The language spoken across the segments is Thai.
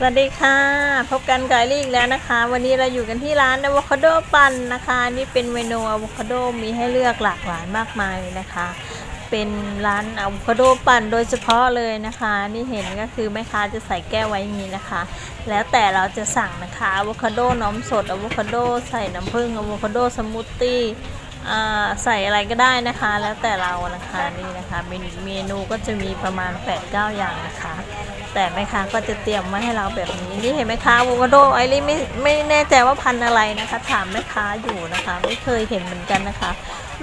สวัสดีค่ะ พบกันกับลี่อีกแล้วนะคะ วันนี้เราอยู่กันที่ร้านอะโวคาโดปั่นนะคะ นี่เป็นเมนูอะโวคาโดมีให้เลือกหลากหลายมากมายนะคะ เป็นร้านอะโวคาโดปั่นโดยเฉพาะเลยนะคะ นี่เห็นก็คือแม่ค้าจะใส่แก้วไว้อย่างนี้นะคะ แล้วแต่เราจะสั่งนะคะอะโวคาโดน้ำสดอะโวคาโดใส่น้ำผึ้งอะโวคาโดสมูทตี้ใส่อะไรก็ได้นะคะ แล้วแต่เรานะคะนี่นะคะเมนูเมนูก็จะมีประมาณ8-9อย่างนะคะ แต่แม่ค้าก็จะเตรียมมาให้เราแบบนี้นี่เห็นไหมคะอะโวคาโดไอรี่ไม่ไม่แน่ใจว่าพันธุ์อะไรนะคะ ถามแม่ค้าอยู่นะคะ ไม่เคยเห็นเหมือนกันนะคะ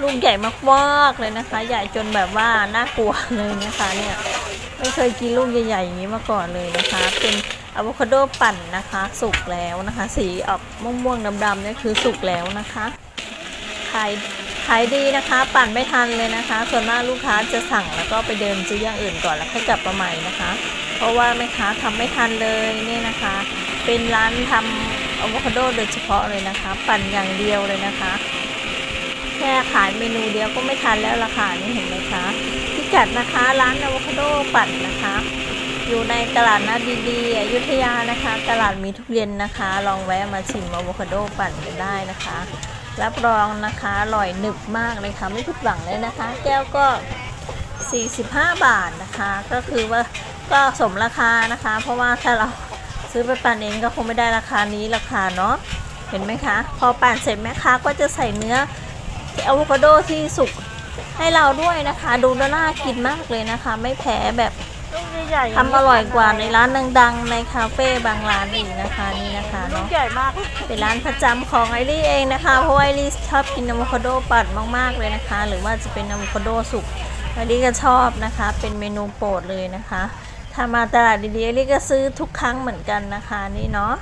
ลูกใหญ่มากๆเลยนะคะ ใหญ่จนแบบว่าน่ากลัวเลยนะคะเนี่ยไม่เคยกินลูกใหญ่ๆอย่างนี้มาก่อนเลยนะคะ เป็นอะโวคาโดปั่นนะคะ สุกแล้วนะคะ สีออกม่วงๆดำๆนี่คือสุกแล้วนะคะขายขายดีนะคะ ปั่นไม่ทันเลยนะคะ ส่วนมากลูกค้าจะสั่งแล้วก็ไปเดินซื้ออย่างอื่นก่อนแล้วค่อยกลับมาใหม่นะคะ เพราะว่าแม่ค้าทำไม่ทันเลยเนี่ยนะคะ เป็นร้านทำอะโวคาโดโดยเฉพาะเลยนะคะ ปั่นอย่างเดียวเลยนะคะ แค่ขายเมนูเดียวก็ไม่ทันแล้วราคานี่เห็นไหมคะพิกัดนะคะร้านอะโวคาโดปั่นนะคะ อยู่ในตลาดนัดดีๆอยุธยานะคะ ตลาดมีทุกเย็นนะคะ ลองแวะมาชิมอะโวคาโดปั่นกันได้นะคะรับรองนะคะอร่อยหนึบมากเลยค่ะ ไม่ผิดหวังเลยนะคะ แก้วก็ 45 บาทนะคะ ก็คือว่า ก็สมราคานะคะ เพราะว่าถ้าเราซื้อไปปั่นเองก็คงไม่ได้ราคานี้ราคาเนาะเห็นไหมคะ พอปั่นเสร็จแม่ค้าก็จะใส่เนื้ออะโวคาโดที่สุกให้เราด้วยนะคะ ดูแล้วน่ากินมากเลยนะคะ ไม่แพ้แบบลูกใหญ่ๆทำอร่อยกว่าในร้านดังๆ ในคาเฟ่บางร้านอีกนะคะนี่นะคะลูเนาะกใหญ่มากเป็นร้านประจำของไอรี่เองนะคะเพราะว่าไอรี่ชอบกินอะโวคาโดปั่นมากๆเลยนะคะ หรือว่าจะเป็นอะโวคาโดสุกไอรี่ก็ชอบนะคะ เป็นเมนูโปรดเลยนะคะ ถ้ามาตลาดดีๆลี่ก็ซื้อทุกครั้งเหมือนกันนะคะนี่เนาะ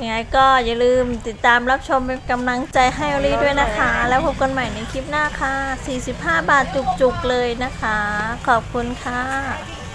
ยังไงก็อย่าลืมติดตามรับชมเป็นกำลังใจให้อลี่ด้วยนะคะ แล้วพบกันใหม่ในคลิปหน้าค่ะ 45 บาทจุกๆเลยนะคะ ขอบคุณค่ะ